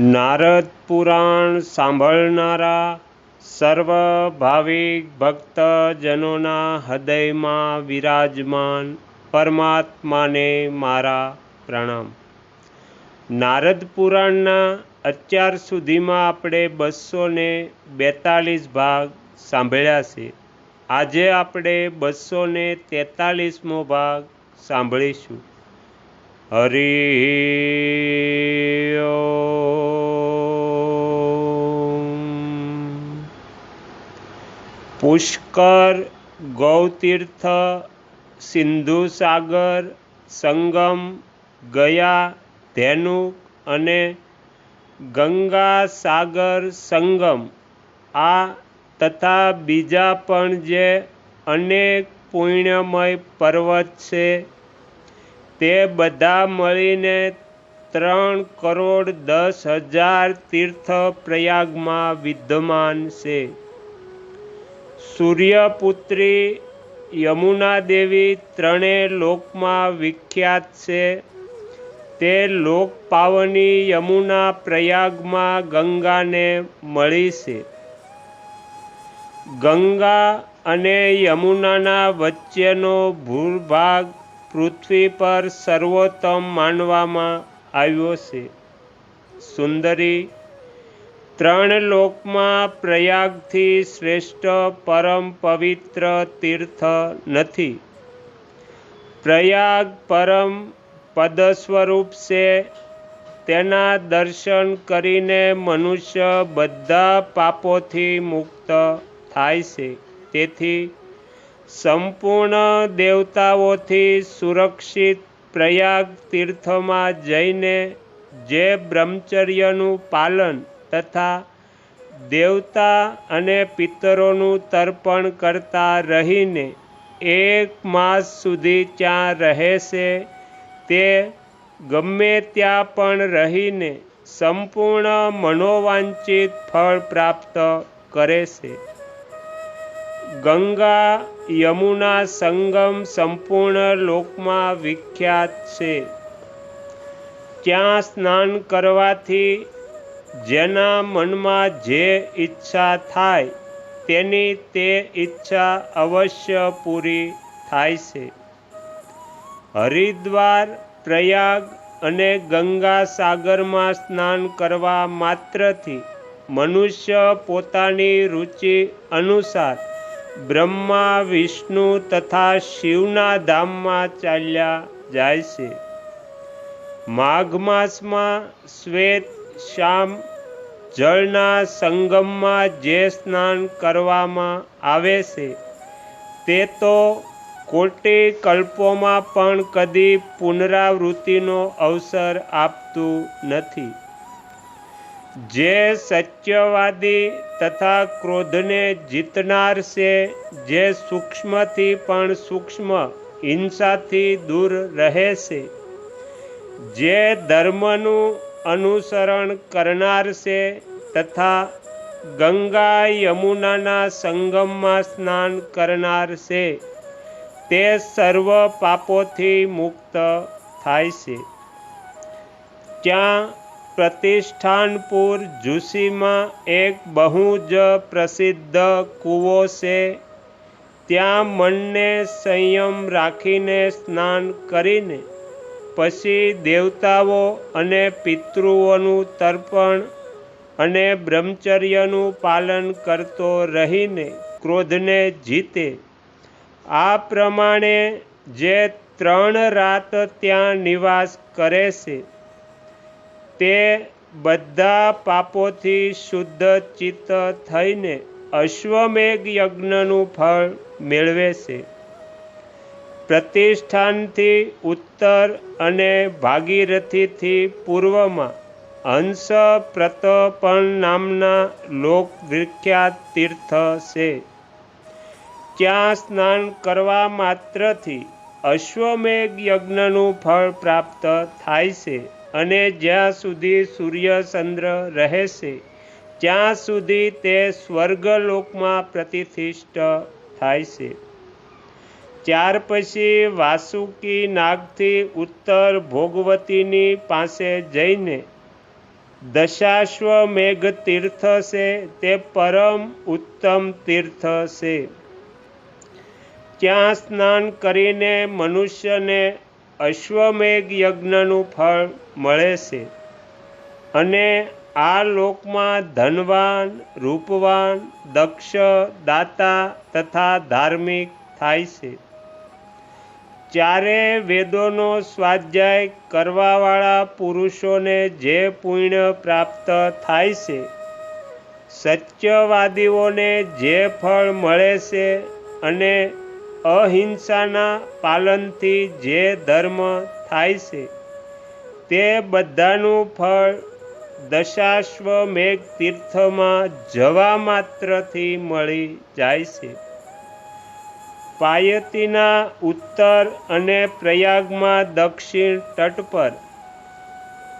નારદ પુરાણ સાંભળનારા સર્વ ભાવિક ભક્તજનોના હૃદયમાં વિરાજમાન પરમાત્માને મારા પ્રણામ. નારદ પુરાણના અત્યાર સુધીમાં આપણે બસો ને બેતાલીસ ભાગ સાંભળ્યા છે. આજે આપણે બસો ને તેતાલીસમો ભાગ સાંભળીશું. હરિ પુષ્કર ગૌતીર્થ સિંધુ સાગર સંગમ ગયા ધેનુક અને ગંગા સાગર સંગમ આ તથા બીજા પણ જે અનેક પુણ્યમય પર્વત છે તે બધા મળીને ત્રણ કરોડ દસ હજાર તીર્થ પ્રયાગમાં વિદ્યમાન છે. સૂર્યપુત્રી યમુના દેવી ત્રણેય લોકમાં વિખ્યાત છે. તે લોક પાવની યમુના પ્રયાગમાં ગંગાને મળી છે. ગંગા અને યમુનાના વચ્ચેનો ભૂભાગ પૃથ્વી પર સર્વોત્તમ માનવામાં આવ્યો છે. સુંદરી, ત્રણ લોકમાં પ્રયાગથી શ્રેષ્ઠ પરમ પવિત્ર તીર્થ નથી. પ્રયાગ પરમ પદ સ્વરૂપ છે. તેના દર્શન કરીને મનુષ્ય બધા પાપોથી મુક્ત થાય છે. તેથી સંપૂર્ણ દેવતાઓથી સુરક્ષિત પ્રયાગ તીર્થમાં જઈને જે બ્રહ્મચર્યનું પાલન તથા દેવતા અને પિતરોનું તર્પણ કરતા રહીને એક માસ સુધી ત્યાં રહેશે, તે ગમે ત્યાં પણ રહીને સંપૂર્ણ મનોવાંચિત ફળ પ્રાપ્ત કરે છે. ગંગા યમુના સંગમ સંપૂર્ણ લોકમાં વિખ્યાત છે. ત્યાં સ્નાન કરવાથી જેના મનમાં જે ઈચ્છા થાય તેની તે ઈચ્છા અવશ્ય પૂરી થાય છે. હરિદ્વાર, પ્રયાગ અને ગંગા સાગરમાં સ્નાન કરવા માત્રથી મનુષ્ય પોતાની રુચિ અનુસાર બ્રહ્મા, વિષ્ણુ તથા શિવના ધામમાં ચાલ્યા જાય છે. માઘ માસમાં શ્વેત, શ્યામ જળના સંગમમાં જે સ્નાન કરવામાં આવે છે, તે તો કોટી કલ્પોમાં પણ કદી પુનરાવૃત્તિનો અવસર આપતું નથી. જે સત્યવાદી તથા ક્રોધને જીતનાર છે, જે સૂક્ષ્મથી પણ સૂક્ષ્મ હિંસાથી દૂર રહે છે, જે ધર્મનું અનુસરણ કરનાર છે તથા ગંગા યમુનાના સંગમમાં સ્નાન કરનાર છે, તે સર્વ પાપોથી મુક્ત થાય છે. ત્યાં પ્રતિષ્ઠાનપુર જુસીમાં એક બહુ જ પ્રસિદ્ધ કૂવો છે. ત્યાં મનને સંયમ રાખીને સ્નાન કરીને પછી દેવતાઓ અને પિતૃઓનું તર્પણ અને બ્રહ્મચર્યનું પાલન કરતો રહીને ક્રોધને જીતે. આ પ્રમાણે જે ત્રણ રાત ત્યાં નિવાસ કરે છે તે બધા પાપોથી શુદ્ધ ચિત્ત થઈને અશ્વમેઘ યજ્ઞનું ફળ મેળવે છે. પ્રતિષ્ઠાનથી ઉત્તર અને ભાગીરથીથી પૂર્વમાં હંસ પ્રતપણ નામના લોક વિખ્યાત તીર્થ છે. ત્યાં સ્નાન કરવા માત્રથી અશ્વમેઘ યજ્ઞનું ફળ પ્રાપ્ત થાય છે. અને જ્યાં સુધી સૂર્ય ચંદ્ર રહેશે, ત્યાં સુધી તે સ્વર્ગલોકમાં પ્રતિષ્ઠિત થાય છે. ત્યાર પછી વાસુકી નાગથી ઉત્તર ભોગવતીની પાસે જઈને દશાશ્વમેઘ તીર્થ છે, તે પરમ ઉત્તમ તીર્થ છે. ત્યાં સ્નાન કરીને મનુષ્યને અશ્વમેઘ યજ્ઞનું ફળ મળે છે અને આ લોકમાં ધનવાન, રૂપવાન, દક્ષ, દાતા તથા ધાર્મિક થાય છે. ચારે વેદોનો સ્વાધ્યાય કરવાવાળા પુરુષોને જે પુણ્ય પ્રાપ્ત થાય છે, સત્યવાદીઓને જે ફળ મળે છે અને અહિંસાના પાલનથી જે ધર્મ થાય છે, તે બધાનું ફળ દશાશ્વમેઘ તીર્થમાં જવા માત્રથી મળી જાય છે. પાયતીના ઉત્તર અને પ્રયાગમાં દક્ષિણ તટ પર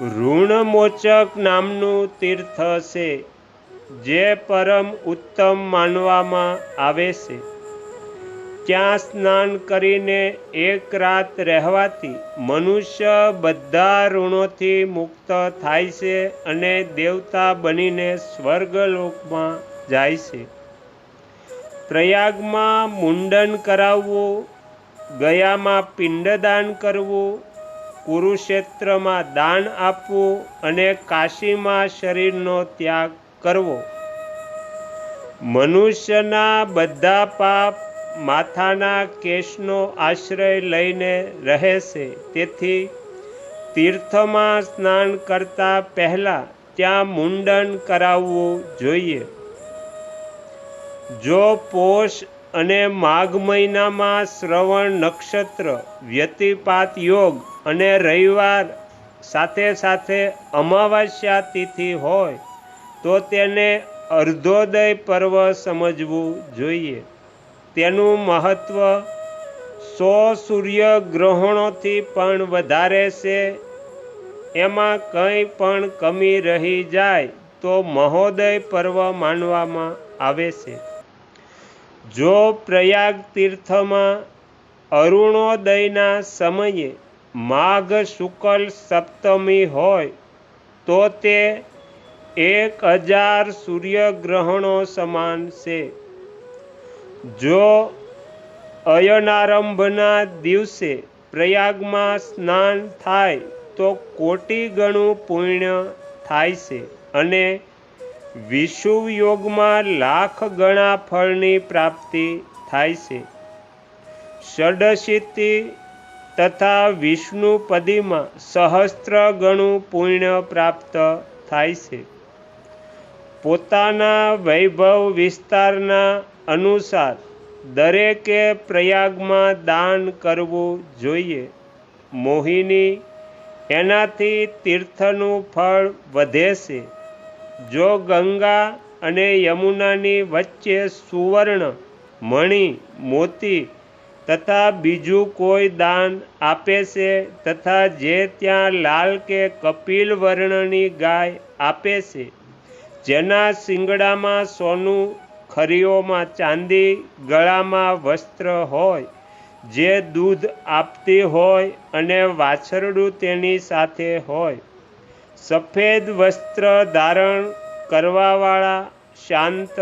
ઋણમોચક નામનું તીર્થ છે, જે પરમ ઉત્તમ માનવામાં આવે છે. ત્યાં સ્નાન કરીને એક રાત રહેવાથી મનુષ્ય બધા ઋણોથી મુક્ત થાય છે અને દેવતા બનીને સ્વર્ગલોકમાં જાય છે. પ્રયાગમાં મુંડન કરાવવું, ગયામાં પિંડદાન કરવું, કુરુક્ષેત્રમાં દાન આપવું અને કાશીમાં શરીરનો ત્યાગ કરવો. મનુષ્યના બધા પાપ માથાના કેશનો આશ્રય લઈને રહે છે. તેથી તીર્થમાં સ્નાન કરતા પહેલાં ત્યાં મુંડન કરાવવું જોઈએ. જો પોષ અને માઘ મહિનામાં શ્રવણ નક્ષત્ર, વ્યતિપાત યોગ અને રવિવાર સાથે સાથે અમાવાસ્યા તિથિ હોય, તો તેને અર્ધોદય પર્વ સમજવું જોઈએ. તેનું મહત્ત્વ સો સૂર્યગ્રહણોથી પણ વધારે છે. એમાં કંઈ પણ કમી રહી જાય તો મહોદય પર્વ માનવામાં આવે છે. જો પ્રયાગ તીર્થમાં અરુણોદયના સમયે માઘ શુકલ સપ્તમી હોય, તો તે એક હજાર સૂર્યગ્રહણો સમાન છે. જો અયનારંભના દિવસે પ્રયાગમાં સ્નાન થાય, તો કોટી ગણું પુણ્ય થાય છે અને વિષુવ યોગમાં લાખ ગણા ફળની પ્રાપ્તિ થાય છે. ષડશીતિ તથા વિષ્ણુપદીમાં સહસ્ત્ર ગણું પુણ્ય પ્રાપ્ત થાય છે. પોતાના વૈભવ વિસ્તારના અનુસાર દરેકે પ્રયાગમાં દાન કરવું જોઈએ. મોહિની એનાથી તીર્થનું ફળ વધે છે જો ગંગા અને યમુનાની વચ્ચે સુવર્ણ, મણિ, મોતી તથા બીજું કોઈ દાન આપે છે તથા જે ત્યાં લાલ કે કપિલ વર્ણની ગાય આપે છે જેના શિંગડામાં સોનું ખરીઓમાં ચાંદી, ગળામાં વસ્ત્ર હોય, જે દૂધ આપતી હોય અને વાછરડું તેની સાથે હોય. સફેદ વસ્ત્ર ધારણ કરવાવાળા શાંત,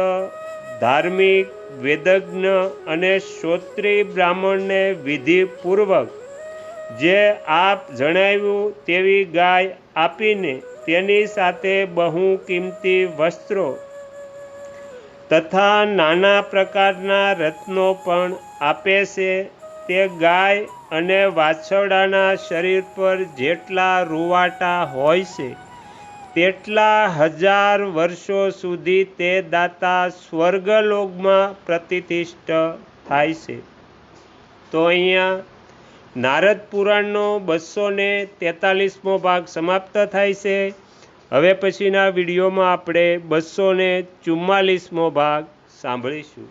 ધાર્મિક, વેદજ્ઞ અને શ્રોત્રી બ્રાહ્મણને વિધિપૂર્વક જે આપ જણાવ્યું તેવી ગાય આપીને તેની સાથે બહુ કિંમતી વસ્ત્રો તથા નાના પ્રકારના રત્નો પણ આપે છે. તે ગાય અને વાછરડાના શરીર પર જેટલા રૂવાટા હોય છે, તેટલા હજાર વર્ષો સુધી તે દાતા સ્વર્ગલોકમાં પ્રતિષ્ઠ થાય છે. તો અહીંયા નારદ પુરાણનો બસો ને તેતાલીસમો ભાગ સમાપ્ત થાય છે. હવે પછીના વિડીયોમાં આપણે બસો ને ચુમ્માલીસમો ભાગ સાંભળીશું.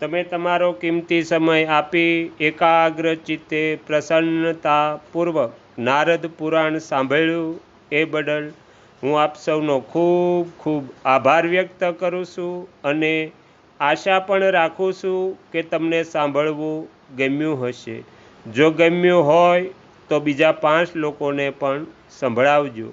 તમે તમારો કિંમતી સમય આપી એકાગ્ર ચિત્તે પ્રસન્નતાપૂર્વક નારદ પુરાણ સાંભળ્યું એ બદલ હું આપ સૌનો ખૂબ ખૂબ આભાર વ્યક્ત કરું છું અને આશા પણ રાખું છું કે તમને સાંભળવું ગમ્યું હશે. જો ગમ્યું હોય તો બીજા પાંચ લોકોને પણ સંભળાવજો.